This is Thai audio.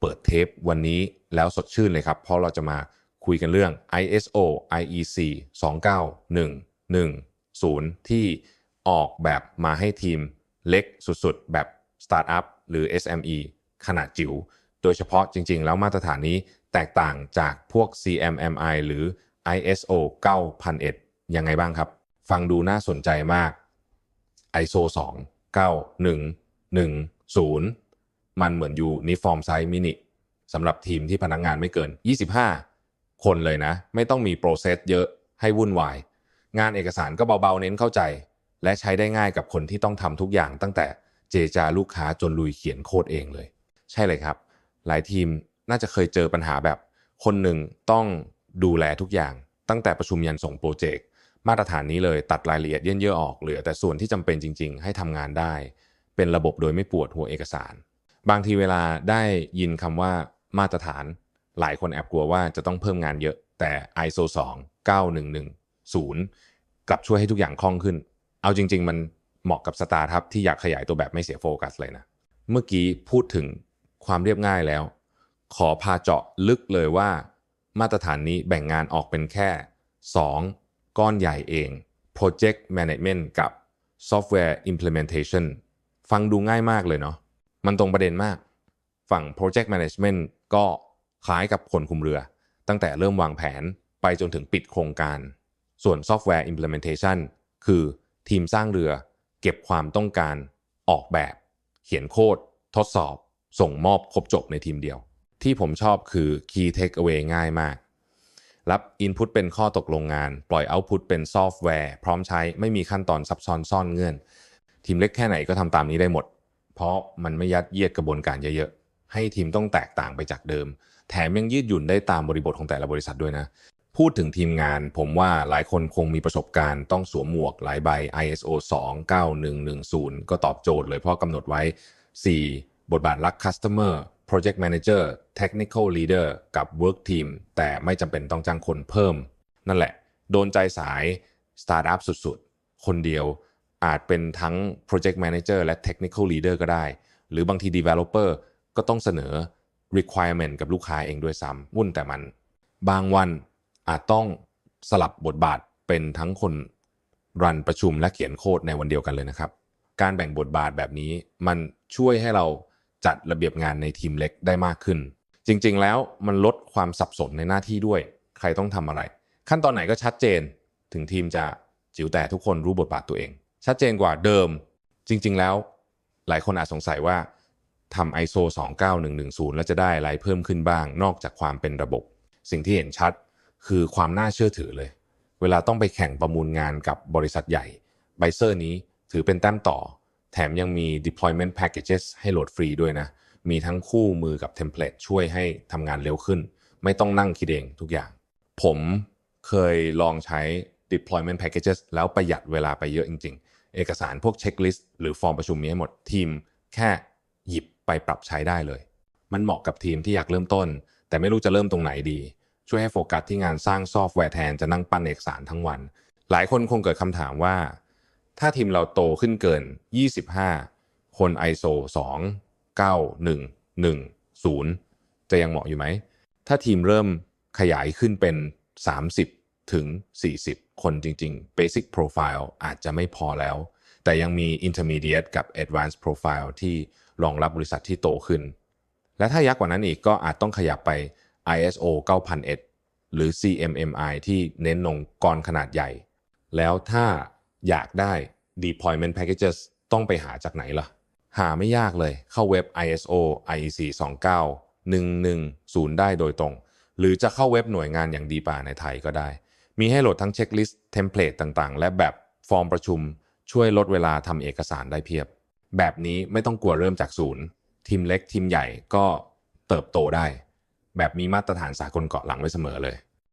เปิดเทปวันนี้แล้วสดชื่นเลยครับ เพราะเราจะมาคุยกันเรื่อง ISO IEC 29110 ที่ออกแบบมาให้ทีมเล็กสุดๆ แบบสตาร์ทอัพหรือ SME ขนาดจิ๋ว โดยเฉพาะจริงๆ แล้วมาตรฐานนี้แตกต่างจากพวก CMMI หรือ ISO 9001 ยังไงบ้างครับ ฟังดูน่าสนใจมาก ISO 29110 มันเหมือนยูนิฟอร์มไซส์มินิสำหรับทีมที่พนักงงานไม่เกิน 25 คนเลยนะ ไม่ต้องมีโปรเซสเยอะให้วุ่นวาย งานเอกสารก็เบาๆเน้นเข้าใจ และใช้ได้ง่ายกับคนที่ต้องทำทุกอย่างตั้งแต่เจจาลูกค้าจนลุยเขียนโค้ดเองเลย ใช่เลยครับ หลายทีมน่าจะเคยเจอปัญหาแบบ คนหนึ่งต้องดูแลทุกอย่าง ตั้งแต่ประชุมยันส่งโปรเจกต์มาตรฐานนี้เลยตัดรายละเอียดเยอะๆออกเหลือแต่ส่วนที่จำเป็นจริง ๆ ให้ทำงานได้ เป็นระบบโดยไม่ปวดหัวเอกสาร บางทีเวลาได้ยินคำว่ามาตรฐาน หลายคนแอบกลัวว่าจะต้องเพิ่มงานเยอะ แต่ ISO 2 9110 กลับช่วยให้ทุกอย่างคล่องขึ้น เอาจริง ๆ มันเหมาะกับสตาร์ทัพที่อยากขยายตัวแบบไม่เสียโฟกัสเลยนะ เมื่อกี้พูดถึงความเรียบง่ายแล้ว ขอพาเจาะลึกเลยว่า มาตรฐานนี้แบ่งงานออกเป็นแค่ 2 ก้อนใหญ่เอง Project Management กับ Software Implementation ฟังดูง่ายมากเลยเนาะ มันตรงประเด็นมาก ฝั่ง Project Management ก็คล้ายกับคนคุมเรือ ตั้งแต่เริ่มวางแผนไปจนถึงปิดโครงการ ส่วน Software Implementation คือทีมสร้างเรือ เก็บความต้องการ ออกแบบ เขียนโค้ดทดสอบ ส่งมอบครบจบในทีมเดียว ที่ผมชอบคือ Key Takeaway ง่ายมาก รับ Input เป็นข้อตกลงงาน ปล่อย Output เป็นซอฟต์แวร์ พร้อมใช้ไม่มีขั้นตอนซับซ้อนซ่อนเงื่อน ทีมเล็กแค่ไหนก็ทำตามนี้ได้หมด เพราะมันไม่ยัดเยียดกระบวนการเยอะๆ ให้ทีมต้องแตกต่างไปจากเดิม แถมยังยืดหยุ่นได้ตามบริบทของแต่ละบริษัทด้วยนะ พูดถึงทีมงาน ผมว่าหลายคนคงมีประสบการณ์ต้องสวมหมวกหลายใบ ISO 29110 ก็ตอบโจทย์เลยเพราะกำหนดไว้ 4 บทบาทรัก Customer Project Manager Technical Leader กับ Work Team แต่ไม่จำเป็นต้องจ้างคนเพิ่ม นั่นแหละ โดนใจสาย Startup สุดๆ คนเดียว อาจเป็นทั้ง Project Manager และ Technical Leader ก็ได้ หรือบางที Developer ก็ต้องเสนอ requirement กับลูกค้าเองด้วยซ้ำวุ่นแต่มัน บางวันอาจต้องสลับบทบาทเป็นทั้งคนรันประชุมและเขียนโค้ดในวันเดียวกันเลยนะครับ การแบ่งบทบาทแบบนี้มันช่วยให้เราจัดระเบียบงานในทีมเล็กได้มากขึ้น จริงๆ แล้วมันลดความสับสนในหน้าที่ด้วย ใครต้องทำอะไร ขั้นตอนไหนก็ชัดเจน ถึงทีมจะจิ๋วแต่ทุกคนรู้บทบาทตัวเอง ชัดเจนกว่าเดิมจริง ๆ แล้ว หลายคนอาจสงสัยว่าทำ ISO 29110 แล้วจะได้อะไรเพิ่มขึ้นบ้าง นอกจากความเป็นระบบ สิ่งที่เห็นชัดคือความน่าเชื่อถือเลย เวลาต้องไปแข่งประมูลงานกับบริษัทใหญ่ไบเซอร์นี้ถือเป็นแต้มต่อ แถมยังมี deployment packages ให้โหลดฟรีด้วยนะ มีทั้งคู่มือกับเทมเพลตช่วยให้ทำงานเร็วขึ้น ไม่ต้องนั่งคิดเองทุกอย่าง ผมเคยลองใช้ deployment packages แล้วประหยัดเวลาไปเยอะจริง ๆ เอกสารพวกเช็คลิสต์หรือฟอร์มประชุมมีให้หมดทีม แค่หยิบไปปรับใช้ได้เลย มันเหมาะกับทีมที่อยากเริ่มต้น แต่ไม่รู้จะเริ่มตรงไหนดี ช่วยให้โฟกัสที่งานสร้างซอฟต์แวร์แทนจะนั่งปั้นเอกสารทั้งวัน หลายคนคงเกิดคำถามว่า ถ้าทีมเราโตขึ้นเกิน 25 คน ISO 29110 จะยังเหมาะอยู่ไหม ถ้าทีมเริ่มขยายขึ้นเป็น 30 ถึง 40 คนจริงๆ Basic Profile อาจจะไม่พอแล้ว แต่ยังมี Intermediate กับ Advanced Profile ที่รองรับบริษัทที่โตขึ้น และถ้ายักษ์กว่านั้นอีกก็อาจต้องขยับไป ISO 9001 หรือ CMMI ที่เน้นองค์กรขนาดใหญ่ แล้วถ้าอยากได้ deployment packages ต้องไปหาจากไหนล่ะ หาไม่ยากเลยเข้าเว็บ ISO IEC 29110 ได้โดยตรง หรือจะเข้าเว็บหน่วยงานอย่างดีป่าในไทยก็ได้ มีให้โหลดทั้งเช็คลิสต์เทมเพลตต่างๆ และแบบฟอร์มประชุมช่วยลดเวลาทำเอกสารได้เพียบ แบบนี้ไม่ต้องกลัวเริ่มจากศูนย์ ทีมเล็กทีมใหญ่ก็เติบโตได้ แบบมีมาตรฐานสากลเกาะหลังไว้เสมอเลย